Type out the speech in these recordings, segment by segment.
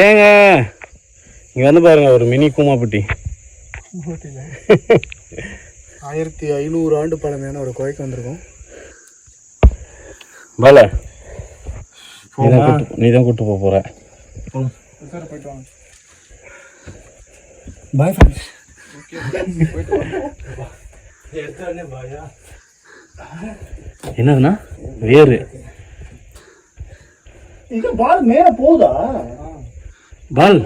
ஏங்க இங்க வந்து பாருங்க ஒரு மினி கூமாப்பட்டி. ஆயிரத்தி ஐநூறு ஆண்டு பழமையான ஒரு குகைக்கு வந்திருக்கோம். பால நீதான் கூட்டு போக போற. போயிட்டு வாங்க. பாய் ஃப்ரெண்ட்ஸ் என்னதுன்னா வேறு. இது பால் மேல போகுதா? பால்.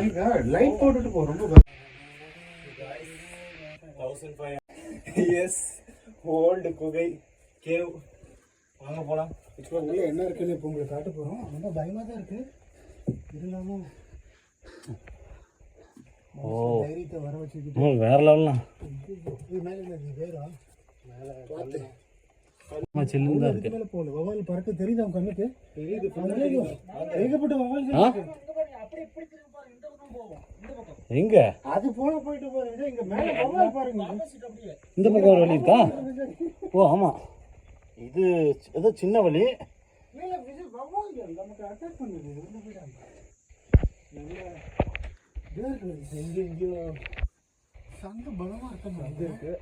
லைட் போட்டுட்டு போ ரொம்ப எஸ் ஓல்டு குகை கேவ் வாங்க போலாம். உள்ள என்ன இருக்குன்னு இப்போ உங்களுக்கு காட்ட போறோம். ரொம்ப பயமா தான் இருக்கு. இருந்தாலும் ஓ. தைரியத்தை வர வச்சுக்கிட்டு ஆமா, வேற லெவல்லாம் இது மேல வேறா? மேல பார்த்து. சில்லுன்னு தான் இருக்கு. மேல போகல வவால் பறக்க தெரியுதா உன் கண்ணுக்கு? தெரியுது ஏகப்பட்ட வவால் ஆ? எங்க? அது போல போயிட்டு பாருங்க இங்க மேல வவால் பாருங்க. இந்த பக்கம் ஒரு வழி இருக்கா? ஓ ஆமா. இது ஏதோ சின்ன வழி. மேல இது வவால்கள் நமக்கு அட்டாக் பண்ணுது. உள்ள போயிடாம நல்லா இதா இருக்குது எங்க எங்கேயோ சங்க பலமா இருக்க. இது இருக்கு.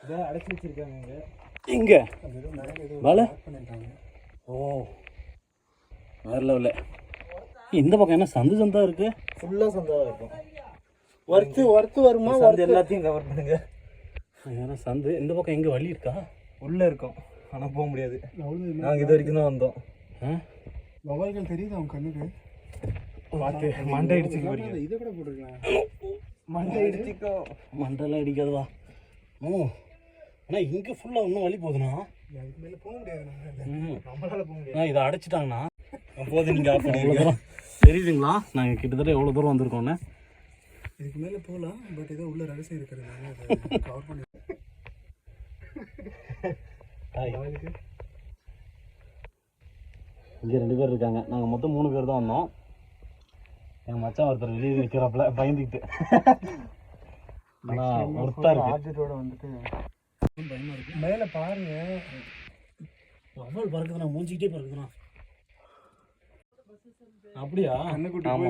இதை அடைச்சி வச்சிருக்காங்க இங்க. பண்ணிருக்காங்க ஓ. வேற லெவல்ல இந்த பக்கம் என்ன சந்து சந்தா இருக்கு? ஃபுல்லா சந்தாவா இருக்கும். ஒர்த்து ஒர்த்து வருமா? சந்து எல்லாத்தையும் கவர் பண்ணுங்க. ஏன்னா சந்து. இந்த பக்கம் எங்க? வழி இருக்கா? உள்ள இருக்கும். ஆனா போக முடியாது. அவ்வளவு நாங்க இது வரைக்கும் தான் வந்தோம். ஆ? வவால்கள் தெரியுதா உன் கண்ணுக்கு? மண்டை இடிச்சுக்க போறீங்க. இதை கூட போட்டுருக்கலாம் மண்டை இடிச்சுக்கோ மண்டெல்லாம் இடிக்காதுவா? ஓ. ஆனா இங்க ஃபுல்லா இன்னும் வழி போகுதுண்ணா. அதுக்கு மேல போக முடியாது இதை அடைச்சிட்டாங்கண்ணா. போதும் நீங்க ஆஃப் எவ்வளோ தூரம் தெரியுதுங்களா? நாங்கள் கிட்டத்தட்ட எவ்வளோ தூரம் வந்திருக்கோன்னு இதுக்கு மேல போகலாம் பட் ஏதோ உள்ள ரகசியம் இருக்கிறதுனால அதை கவர் பண்ணி இங்கே ரெண்டு பேர் இருக்காங்க. நாங்கள் மொத்தம் மூணு பேர் தான் வந்தோம். எங்கள் மச்சான் ஒருத்தர் வெளியே நிற்கிறாப்புல பயந்துக்கிட்டு. ஆனால் ஒருத்தா இருக்கு. ஆப்ஜெக்டோட வந்துட்டு மேல பாருங்க. அவள் பறக்குதுண்ணா மூஞ்சிக்கிட்டே பறக்குதுண்ணா அப்படியா?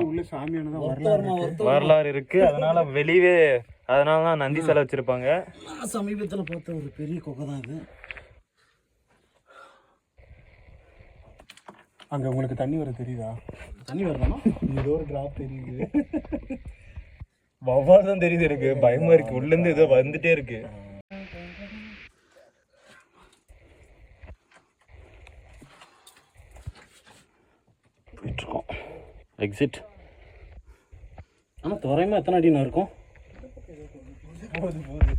உள்ள சாமியானதான் ஒருத்தர் வரலாறு இருக்கு. அதனால வெளியவே அதனால தான் நந்தி சிலை வச்சிருப்பாங்க. நான் சமீபத்தில் பார்த்த ஒரு பெரிய கொக்கை தான் இது அங்க உங்களுக்கு தண்ணி வர தெரியுதா? தண்ணி வருதானா ஏதோ ஒரு டிராப் தெரியுது. வவ்வால் தான் தெரியுது எனக்கு. பயமா இருக்கு. உள்ள இருந்து ஏதோ வந்துட்டே இருக்கு. போயிட்டுருக்கோம் எக்ஸிட் ஆனால் துறையமா எத்தனை அடிண்ணா இருக்கும்? போகுது போகுது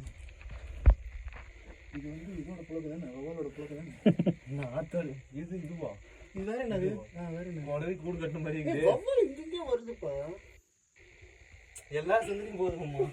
இது வந்து இதோட புழக்கு தானே புழக்கு தானே என்ன ஆத்தாள் இது இதுவா இது வேற என்னது ஆ வேற என்ன உடனே கூடு கட்டின மாதிரி இங்கே வருதுப்பா எல்லா சந்திலையும் போகுதுமா